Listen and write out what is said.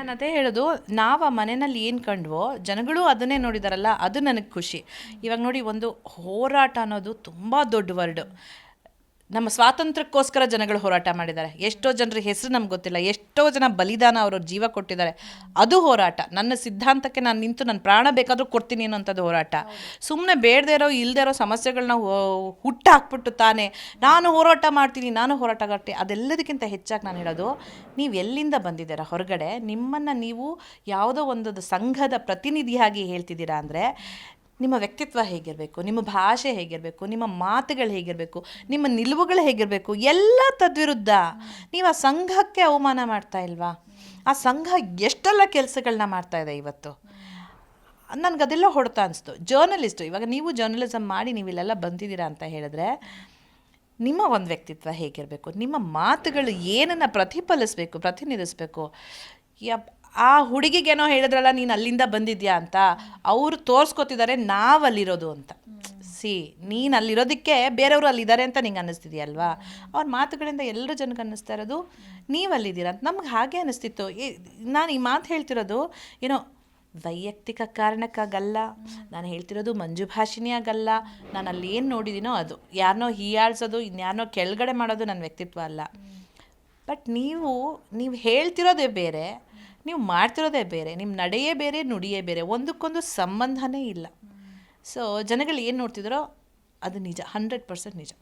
ನಾನು ಅದೇ ಹೇಳೋದು, ನಾವು ಆ ಮನೆಯಲ್ಲಿ ಏನು ಕಂಡ್ವೋ, ಜನಗಳು ಅದನ್ನೇ ನೋಡಿದಾರಲ್ಲ, ಅದು ನನಗೆ ಖುಷಿ. ಇವಾಗ ನೋಡಿ ಒಂದು ಹೋರಾಟ ಅನ್ನೋದು ತುಂಬ ದೊಡ್ಡ ವರ್ಡು. ನಮ್ಮ ಸ್ವಾತಂತ್ರ್ಯಕ್ಕೋಸ್ಕರ ಜನಗಳು ಹೋರಾಟ ಮಾಡಿದ್ದಾರೆ. ಎಷ್ಟೋ ಜನರ ಹೆಸರು ನಮ್ಗೆ ಗೊತ್ತಿಲ್ಲ. ಎಷ್ಟೋ ಜನ ಬಲಿದಾನ ಅವರು ಜೀವ ಕೊಟ್ಟಿದ್ದಾರೆ. ಅದು ಹೋರಾಟ. ನನ್ನ ಸಿದ್ಧಾಂತಕ್ಕೆ ನಾನು ನಿಂತು ನನ್ನ ಪ್ರಾಣ ಬೇಕಾದರೂ ಕೊಡ್ತೀನಿ ಅನ್ನೋಂಥದ್ದು ಹೋರಾಟ. ಸುಮ್ಮನೆ ಬೇಡದೇ ಇರೋ ಇಲ್ಲದೇ ಇರೋ ಸಮಸ್ಯೆಗಳನ್ನ ಹುಟ್ಟು ಹಾಕ್ಬಿಟ್ಟು ತಾನೇ ನಾನು ಹೋರಾಟ ಮಾಡ್ತೀನಿ, ನಾನು ಹೋರಾಟ ಮಾಡ್ತೀನಿ, ಅದೆಲ್ಲದಕ್ಕಿಂತ ಹೆಚ್ಚಾಗಿ ನಾನು ಹೇಳೋದು, ನೀವು ಎಲ್ಲಿಂದ ಬಂದಿದ್ದೀರಾ? ಹೊರಗಡೆ ನಿಮ್ಮನ್ನು ನೀವು ಯಾವುದೋ ಒಂದು ಸಂಘದ ಪ್ರತಿನಿಧಿಯಾಗಿ ಹೇಳ್ತಿದ್ದೀರಾ ಅಂದರೆ ನಿಮ್ಮ ವ್ಯಕ್ತಿತ್ವ ಹೇಗಿರಬೇಕು, ನಿಮ್ಮ ಭಾಷೆ ಹೇಗಿರಬೇಕು, ನಿಮ್ಮ ಮಾತುಗಳು ಹೇಗಿರಬೇಕು, ನಿಮ್ಮ ನಿಲುವುಗಳು ಹೇಗಿರಬೇಕು, ಎಲ್ಲ ತದ್ವಿರುದ್ಧ ನೀವು ಆ ಸಂಘಕ್ಕೆ ಅವಮಾನ ಮಾಡ್ತಾ ಇಲ್ವಾ? ಆ ಸಂಘ ಎಷ್ಟೆಲ್ಲ ಕೆಲಸಗಳನ್ನ ಮಾಡ್ತಾ ಇದೆ ಇವತ್ತು? ನನಗೆ ಅದೆಲ್ಲ ಹೊಡೆತ ಅನಿಸ್ತು. ಜರ್ನಲಿಸ್ಟು, ಇವಾಗ ನೀವು ಜರ್ನಲಿಸಮ್ ಮಾಡಿ ನೀವು ಇಲ್ಲೆಲ್ಲ ಬಂದಿದ್ದೀರಾ ಅಂತ ಹೇಳಿದ್ರೆ, ನಿಮ್ಮ ಒಂದು ವ್ಯಕ್ತಿತ್ವ ಹೇಗಿರಬೇಕು, ನಿಮ್ಮ ಮಾತುಗಳು ಏನನ್ನು ಪ್ರತಿಫಲಿಸಬೇಕು, ಪ್ರತಿನಿಧಿಸಬೇಕು, ಯಪ್ ಆ ಹುಡುಗಿಗೇನೋ ಹೇಳಿದ್ರಲ್ಲ, ನೀನು ಅಲ್ಲಿಂದ ಬಂದಿದ್ಯಾ ಅಂತ, ಅವರು ತೋರಿಸ್ಕೊತಿದ್ದಾರೆ ನಾವು ಅಲ್ಲಿರೋದು ಅಂತ. ಸಿ, ನೀನು ಅಲ್ಲಿರೋದಕ್ಕೆ ಬೇರೆಯವರು ಅಲ್ಲಿದ್ದಾರೆ ಅಂತ ನಿಂಗೆ ಅನ್ನಿಸ್ತಿದೆಯಲ್ವಾ ಅವ್ರ ಮಾತುಗಳಿಂದ ಎಲ್ಲರ ಜನಕ್ಕೆ ಅನ್ನಿಸ್ತಾ ಇರೋದು ನೀವು ಅಲ್ಲಿದ್ದೀರ ಅಂತ. ನಮ್ಗೆ ಹಾಗೆ ಅನ್ನಿಸ್ತಿತ್ತು. ನಾನು ಈ ಮಾತು ಹೇಳ್ತಿರೋದು ಏನೋ ವೈಯಕ್ತಿಕ ಕಾರಣಕ್ಕಾಗಲ್ಲ, ನಾನು ಹೇಳ್ತಿರೋದು ಮಂಜು ಆಗಲ್ಲ, ನಾನು ಅಲ್ಲಿ ಏನು ನೋಡಿದ್ದೀನೋ ಅದು. ಯಾರನ್ನೋ ಹೀಯಾಳ್ಸೋದು ಇನ್ಯಾರನ್ನೋ ಕೆಳಗಡೆ ಮಾಡೋದು ನನ್ನ ವ್ಯಕ್ತಿತ್ವ ಅಲ್ಲ. ಬಟ್ ನೀವು ನೀವು ಹೇಳ್ತಿರೋದೇ ಬೇರೆ ನೀವು ಮಾಡ್ತಿರೋದೇ ಬೇರೆ ನಿಮ್ಮ ನಡೆಯೇ ಬೇರೆ, ನುಡಿಯೇ ಬೇರೆ, ಒಂದಕ್ಕೊಂದು ಸಂಬಂಧನೇ ಇಲ್ಲ. ಸೊ ಜನಗಳು ಏನು ನೋಡ್ತಿದ್ದಾರೋ ಅದು ನಿಜ ಹಂಡ್ರೆಡ್ ಪರ್ಸೆಂಟ್ ನಿಜ.